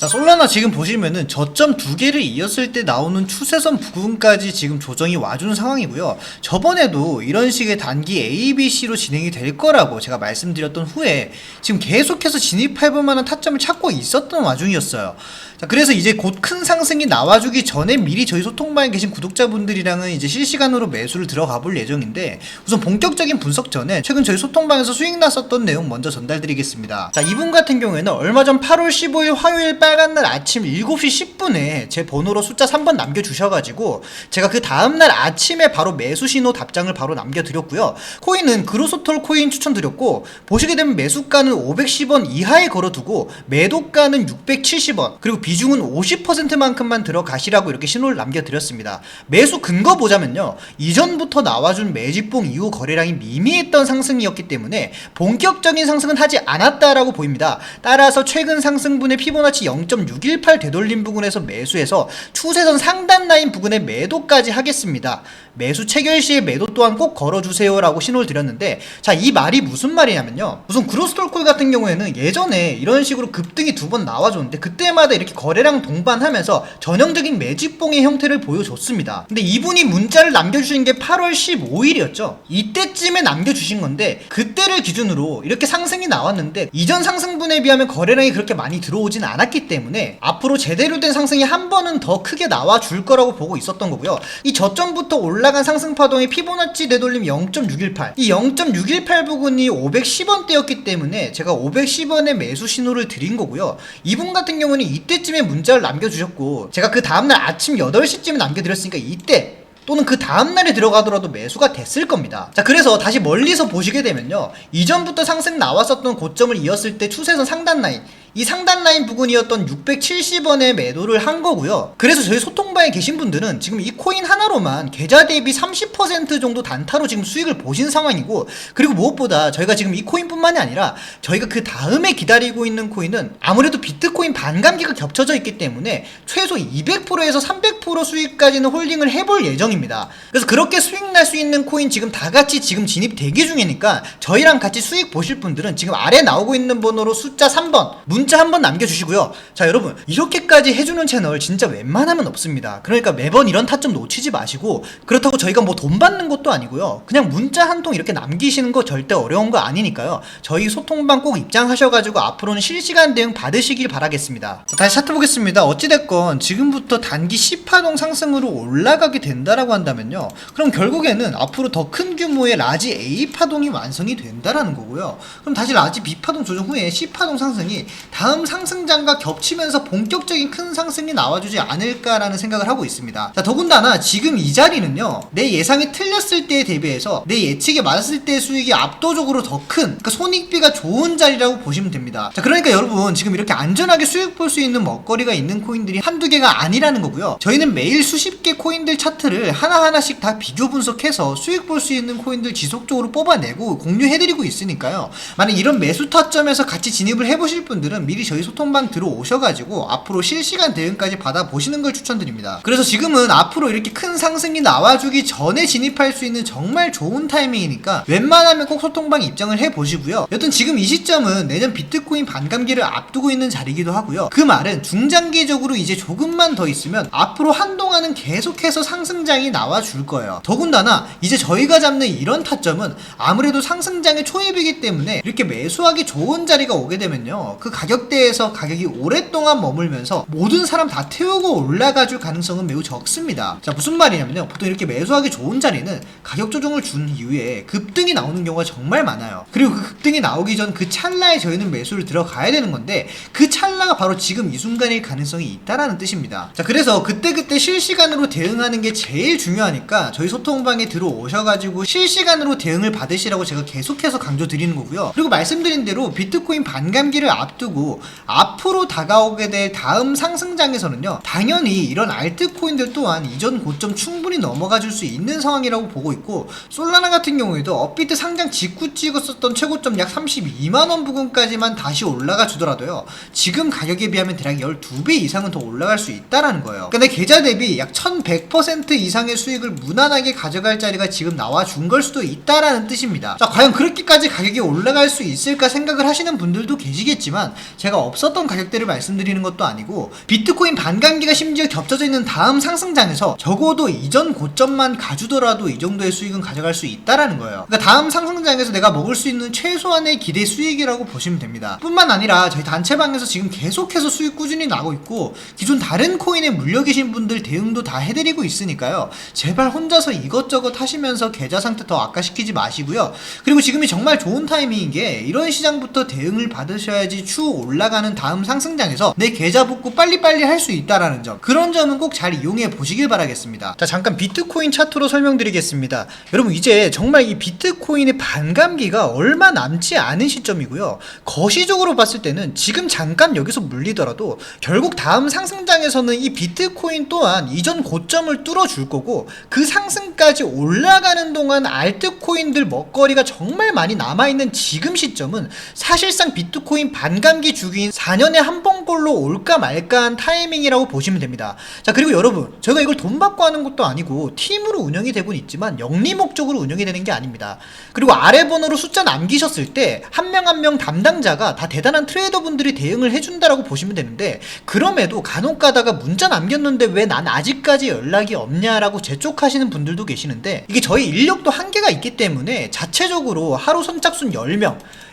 자, 솔라나 지금 보시면은 저점 두 개를 이었을 때 나오는 추세선 부근까지 지금 조정이 와준 상황이고요. 저번에도 이런 식의 단기 A, B, C로 진행이 될 거라고 제가 말씀드렸던 후에 지금 계속해서 진입해볼 만한 타점을 찾고 있었던 와중이었어요. 자, 그래서 이제 곧 큰 상승이 나와주기 전에 미리 저희 소통방에 계신 구독자분들이랑은 이제 실시간으로 매수를 들어가 볼 예정인데 우선 본격적인 분석 전에 최근 저희 소통방에서 수익 났었던 내용 먼저 전달드리겠습니다. 자, 이분 같은 경우에는 얼마 전 8월 15일 화요일 빨간 날 아침 7시 10분에 제 번호로 숫자 3번 남겨주셔가지고 제가 그 다음날 아침에 바로 매수 신호 답장을 바로 남겨드렸고요. 코인은 그로소톨 코인 추천드렸고 보시게 되면 매수가는 510원 이하에 걸어두고 매도가는 670원 그리고 비중은 50%만큼만 들어가시라고 이렇게 신호를 남겨드렸습니다. 매수 근거 보자면요. 이전부터 나와준 매집봉 이후 거래량이 미미했던 상승이었기 때문에 본격적인 상승은 하지 않았다라고 보입니다. 따라서 최근 상승분의 피보나치 0.618 되돌림 부근에서 매수해서 추세선 상단 라인 부근에 매도까지 하겠습니다. 매수 체결 시에 매도 또한 꼭 걸어주세요라고 신호를 드렸는데 자 이 말이 무슨 말이냐면요. 우선 그로스톨콜 같은 경우에는 예전에 이런 식으로 급등이 두 번 나와줬는데 그때마다 이렇게 거래량 동반하면서 전형적인 매집봉의 형태를 보여줬습니다. 근데 이분이 문자를 남겨주신 게 8월 15일이었죠. 이때쯤에 남겨주신 건데 그때를 기준으로 이렇게 상승이 나왔는데 이전 상승분에 비하면 거래량이 그렇게 많이 들어오진 않았기 때문에 앞으로 제대로 된 상승이 한 번은 더 크게 나와 줄 거라고 보고 있었던 거고요. 이 저점부터 올라간 상승 파동의 피보나치 되돌림 0.618. 이 0.618 부분이 510원대였기 때문에 제가 510원의 매수 신호를 드린 거고요. 이분 같은 경우는 이때쯤 에 문자를 남겨주셨고 제가 그 다음날 아침 8시쯤에 남겨드렸으니까 이때 또는 그 다음날에 들어가더라도 매수가 됐을 겁니다. 자, 그래서 다시 멀리서 보시게 되면요. 이전부터 상승 나왔었던 고점을 이었을 때 추세선 상단 라인, 이 상단 라인 부근이었던 670원에 매도를 한 거고요. 그래서 저희 소통방에 계신 분들은 지금 이 코인 하나로만 계좌 대비 30% 정도 단타로 지금 수익을 보신 상황이고, 그리고 무엇보다 저희가 지금 이 코인뿐만이 아니라 저희가 그 다음에 기다리고 있는 코인은 아무래도 비트코인 반감기가 겹쳐져 있기 때문에 최소 200%에서 300% 수익까지는 홀딩을 해볼 예정입니다. 그래서 그렇게 수익 날 수 있는 코인 지금 다 같이 지금 진입 대기 중이니까 저희랑 같이 수익 보실 분들은 지금 아래 나오고 있는 번호로 숫자 3번 문자 한번 남겨주시고요. 자 여러분 이렇게까지 해주는 채널 진짜 웬만하면 없습니다. 그러니까 매번 이런 타점 놓치지 마시고 그렇다고 저희가 뭐 돈 받는 것도 아니고요. 그냥 문자 한 통 이렇게 남기시는 거 절대 어려운 거 아니니까요. 저희 소통방 꼭 입장하셔가지고 앞으로는 실시간 대응 받으시길 바라겠습니다. 자, 다시 차트 보겠습니다. 어찌됐건 지금부터 단기 10파동 상승으로 올라가게 된다라고 한다면요. 그럼 결국에는 앞으로 더 큰 규모의 라지 A 파동이 완성이 된다라는 거고요. 그럼 다시 라지 B 파동 조정 후에 C 파동 상승이 다음 상승장과 겹치면서 본격적인 큰 상승이 나와주지 않을까라는 생각을 하고 있습니다. 자, 더군다나 지금 이 자리는요, 내 예상이 틀렸을 때에 대비해서 내 예측에 맞았을 때의 수익이 압도적으로 더 큰, 그러니까 손익비가 좋은 자리라고 보시면 됩니다. 자, 그러니까 여러분, 지금 이렇게 안전하게 수익 볼 수 있는 먹거리가 있는 코인들이 한두 개가 아니라는 거고요. 저희는 매일 수십 개 코인들 차트를 하나하나씩 다 비교 분석해서 수익 볼 수 있는 코인들 지속적으로 뽑아내고 공유해드리고 있으니까요. 만약 이런 매수 타점에서 같이 진입을 해보실 분들은 미리 저희 소통방 들어오셔가지고 앞으로 실시간 대응까지 받아보시는 걸 추천드립니다. 그래서 지금은 앞으로 이렇게 큰 상승이 나와주기 전에 진입할 수 있는 정말 좋은 타이밍이니까 웬만하면 꼭 소통방 입장을 해보시고요. 여튼 지금 이 시점은 내년 비트코인 반감기를 앞두고 있는 자리이기도 하고요. 그 말은 중장기적으로 이제 조금만 더 있으면 앞으로 한동안은 계속해서 상승장이 나와줄 거예요. 더군다나 이제 저희가 잡는 이런 타점은 아무래도 상승장의 초입이기 때문에 이렇게 매수하기 좋은 자리가 오게 되면요. 그 가격대에서 가격이 오랫동안 머물면서 모든 사람 다 태우고 올라가줄 가능성은 매우 적습니다. 자, 무슨 말이냐면요. 보통 이렇게 매수하기 좋은 자리는 가격 조정을 준 이후에 급등이 나오는 경우가 정말 많아요. 그리고 그 급등이 나오기 전 그 찰나에 저희는 매수를 들어가야 되는 건데 그 찰나가 바로 지금 이 순간일 가능성이 있다라는 뜻입니다. 자, 그래서 그때그때 실시간으로 대응하는 게 제일 중요하니까 저희 소통방에 들어오셔가지고 실시간으로 대응을 받으시라고 제가 계속해서 강조드리는 거고요. 그리고 말씀드린 대로 비트코인 반감기를 앞두고 앞으로 다가오게 될 다음 상승장에서는요, 당연히 이런 알트코인들 또한 이전 고점 충분히 넘어가 줄 수 있는 상황이라고 보고 있고, 솔라나 같은 경우에도 업비트 상장 직후 찍었었던 최고점 약 32만원 부근까지만 다시 올라가 주더라도요, 지금 가격에 비하면 대략 12배 이상은 더 올라갈 수 있다라는 거예요. 근데 계좌 대비 약 1100% 이상의 수익을 무난하게 가져갈 자리가 지금 나와 준 걸 수도 있다라는 뜻입니다. 자, 과연 그렇게까지 가격이 올라갈 수 있을까 생각을 하시는 분들도 계시겠지만, 제가 없었던 가격대를 말씀드리는 것도 아니고 비트코인 반감기가 심지어 겹쳐져 있는 다음 상승장에서 적어도 이전 고점만 가주더라도 이 정도의 수익은 가져갈 수 있다라는 거예요. 그러니까 다음 상승장에서 내가 먹을 수 있는 최소한의 기대 수익이라고 보시면 됩니다. 뿐만 아니라 저희 단체방에서 지금 계속해서 수익 꾸준히 나고 있고 기존 다른 코인에 물려 계신 분들 대응도 다 해드리고 있으니까요. 제발 혼자서 이것저것 하시면서 계좌 상태 더 악화시키지 마시고요. 그리고 지금이 정말 좋은 타이밍인 게 이런 시장부터 대응을 받으셔야지 추후 올라가는 다음 상승장에서 내 계좌 복구 빨리빨리 할 수 있다라는 점. 그런 점은 꼭 잘 이용해 보시길 바라겠습니다. 자, 잠깐 비트코인 차트로 설명드리겠습니다. 여러분 이제 정말 이 비트코인의 반감기가 얼마 남지 않은 시점이고요. 거시적으로 봤을 때는 지금 잠깐 여기서 물리더라도 결국 다음 상승장에서는 이 비트코인 또한 이전 고점을 뚫어줄 거고 그 상승까지 올라가는 동안 알트코인들 먹거리가 정말 많이 남아있는 지금 시점은 사실상 비트코인 반감기 주기인 4년에 한 번꼴로 올까 말까 한 타이밍이라고 보시면 됩니다. 자 그리고 여러분 저희가 이걸 돈 받고 하는 것도 아니고 팀으로 운영이 되고 있지만 영리 목적으로 운영이 되는 게 아닙니다. 그리고 아래 번호로 숫자 남기셨을 때 한 명 한 명 담당자가 다 대단한 트레이더 분들이 대응을 해준다라고 보시면 되는데 그럼에도 간혹 가다가 문자 남겼는데 왜 난 아직까지 연락이 없냐라고 재촉하시는 분들도 계시는데 이게 저희 인력도 한계가 있기 때문에 자체적으로 하루 선착순 10명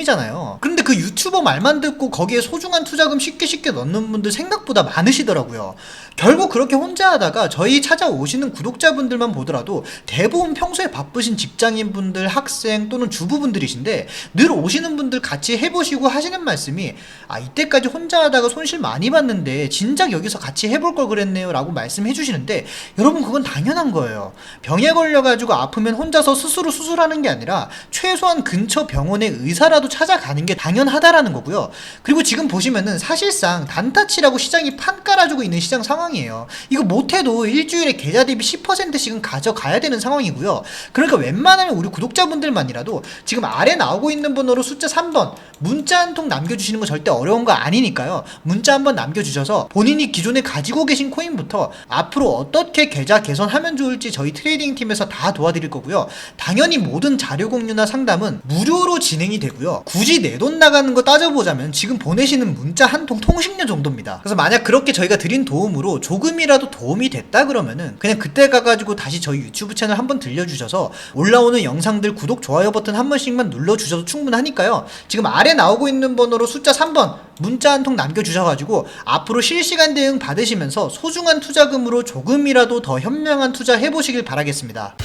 이잖아요. 그런데 그 유튜버 말만 듣고 거기에 소중한 투자금 쉽게 쉽게 넣는 분들 생각보다 많으시더라고요 결국 그렇게 혼자 하다가 저희 찾아오시는 구독자분들만 보더라도 대부분 평소에 바쁘신 직장인분들, 학생 또는 주부분들이신데 늘 오시는 분들 같이 해보시고 하시는 말씀이 아 이때까지 혼자 하다가 손실 많이 봤는데 진작 여기서 같이 해볼 걸 그랬네요 라고 말씀해 주시는데 여러분 그건 당연한 거예요. 병에 걸려가지고 아프면 혼자서 스스로 수술하는 게 아니라 최소한 근처 병원의 의사라도 찾아가는 게 당연하다라는 거고요. 그리고 지금 보시면은 사실상 단타치라고 시장이 판 깔아주고 있는 시장 상황 이에요. 이거 못해도 일주일에 계좌 대비 10%씩은 가져가야 되는 상황이고요. 그러니까 웬만하면 우리 구독자분들만이라도 지금 아래 나오고 있는 번호로 숫자 3번 문자 한 통 남겨주시는 거 절대 어려운 거 아니니까요. 문자 한 번 남겨주셔서 본인이 기존에 가지고 계신 코인부터 앞으로 어떻게 계좌 개선하면 좋을지 저희 트레이딩 팀에서 다 도와드릴 거고요. 당연히 모든 자료 공유나 상담은 무료로 진행이 되고요. 굳이 내 돈 나가는 거 따져보자면 지금 보내시는 문자 한 통 통신료 정도입니다. 그래서 만약 그렇게 저희가 드린 도움으로 조금이라도 도움이 됐다 그러면은 그냥 그때 가가지고 다시 저희 유튜브 채널 한번 들려주셔서 올라오는 영상들 구독 좋아요 버튼 한 번씩만 눌러주셔도 충분하니까요. 지금 아래 나오고 있는 번호로 숫자 3번 문자 한 통 남겨주셔가지고 앞으로 실시간 대응 받으시면서 소중한 투자금으로 조금이라도 더 현명한 투자 해보시길 바라겠습니다